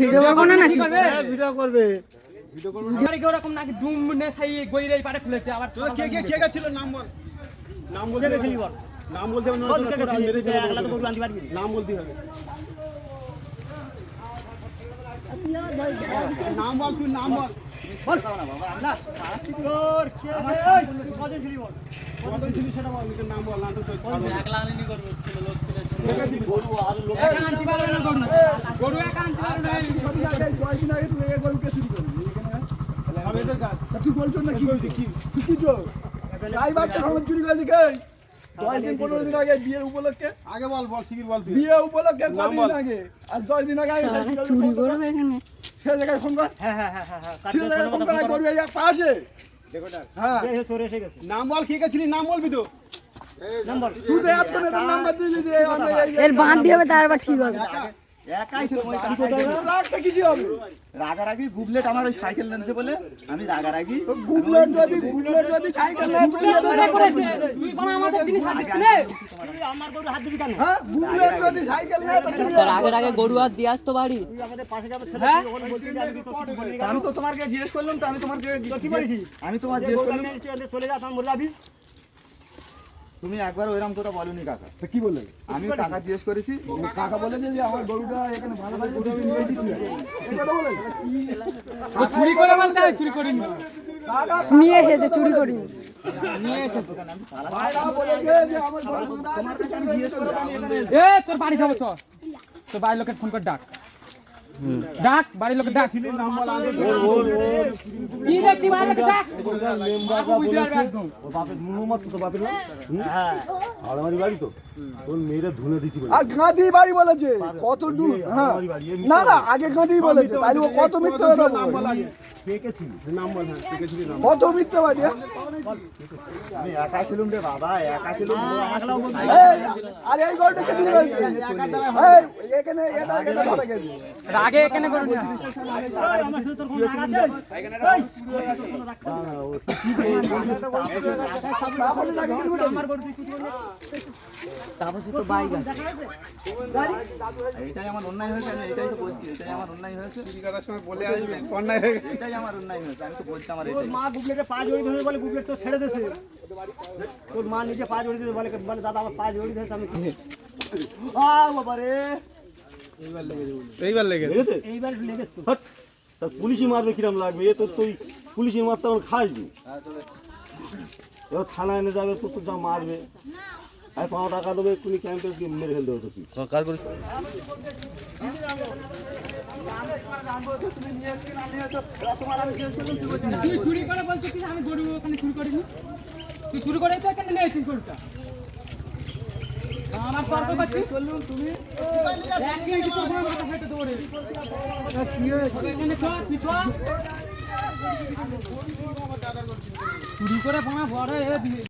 Video করব না নাকি? ভিডিও করবে। আরে ওরকম নাকি ডুম নে সাই গইরে পাড়ে খুলেছে আবার কে কে কে গেছিল? নাম বল। নাম বলতে হবে। বল নাম বলতে হবে। নাম বলতে হবে। নাম বল তুই নাম বল। তুই বলছো না কি কি কি চুরি করে দিকে দশ দিন পনেরো দিন আগে বিয়ের উপলক্ষে আগে বল বল শিগগির বল বিয়ে উপলক্ষে কদিন আগে? আর দশ দিন আগে চুরি করবে এখানে। সে জায়গায় ফোন কর হ্যাঁ হ্যাঁ হ্যাঁ হ্যাঁ। সে জায়গায় ফোন কর করবে এক পাশে হ্যাঁ। নাম বল কে কে নাম বলবি তো তুই তো এত করে নাম্বার দিলি যে এর বাঁধ হবে তারপর ঠিক হবে। একাই ছিল ওই রাগটা কিছু হবে? রাগারাগি গুবলেট আমার ওই সাইকেল লেনছে বলে আমি রাগারাগি। গুগলেট যদি গুগলেট যদি সাইকেল তুই আমাদের জিনিস হাত দিছিস রে হ্যাঁ গুগলেট যদি সাইকেল না তো তুই আগের আগে গরু আর দিয়ে আসতো বাড়ি। আমি তো তোমাকে জিজ্ঞেস করলাম তো আমি তোমাকে কি বলেছি আমি তোমার জিজ্ঞেস করলাম চলে যা বলে যাবি। তুমি একবার ওইরকম কথা বলনি কাকা। তো কি বললেন আমি কাকা জিজ্ঞেস করেছি কাকা বলেছে যে আমার গরুটা এখানে ভালো ভালো গরু নিয়ে দিচ্ছি এই কথা বলেন চুরি করে বলতে চুরি করিনি। নিয়ে এসেছে চুরি করিনি। তোর বাড়ি যাব তো তোর বাড়ির লোকের ফোন কর ডাক। ডাক বাড়ির লোকের ডাক। বল কি দেখবি বাড়ির লোকের ডাক? বাবু বুঝতে পারবে একদম। আর গাঁধি বাড়ি বলেছে কত দূর? হ্যাঁ। না না আগে গাঁধি বলেছে তাইলে ও কত মিথ্যে কথা বল বলে বল কত মিথ্যে বাজে আমি একা ছিলাম রে বাবা একা ছিলাম আরে এই গরুটা কে? এই, এখানে এটা এটা ধরা গেছে। আগে এখানে করে নিয়ে তারপরে তাকে কি বলেছে? এটাই আমার অন্যায় হয়েছে আমি এটাই তো বলছি এটাই আমার অন্যায় হয়েছে। চুরি করার সময় বলে আসবে অন্যায় হয়ে গেছে এটাই আমার অন্যায় হয়েছে আমি তো বলছি আমার এটাই। মা গুবলেটে পা জড়িয়ে ধরে বলে গুবলেট তো ছেড়ে দিয়েছে তোর মা নিজে পা জড়িয়ে দিয়েছে বলে বলে দাদা আমার পা জড়িয়ে দিয়েছে আমি আ বাবা রে এইবার লেগে লেগেছে? এইবার লেগেছে তো। তা মারবে কিরম লাগবে? এ তো তুই পুলিশি মারতে আমার খাসবি এবার থানায় এনে যাবে তো তো যা মারবে। আর পাঁচ টাকা দেবে তুমি ক্যাম্পে মেরে ফেলতে হতো তুই তুই চুরি করে বলছিস আমি গরু ওখানে চুরি করিনি। তুই চুরি করে তো এখানে নিয়েছিস গরুটা। চুরি করে পোনা দিয়ে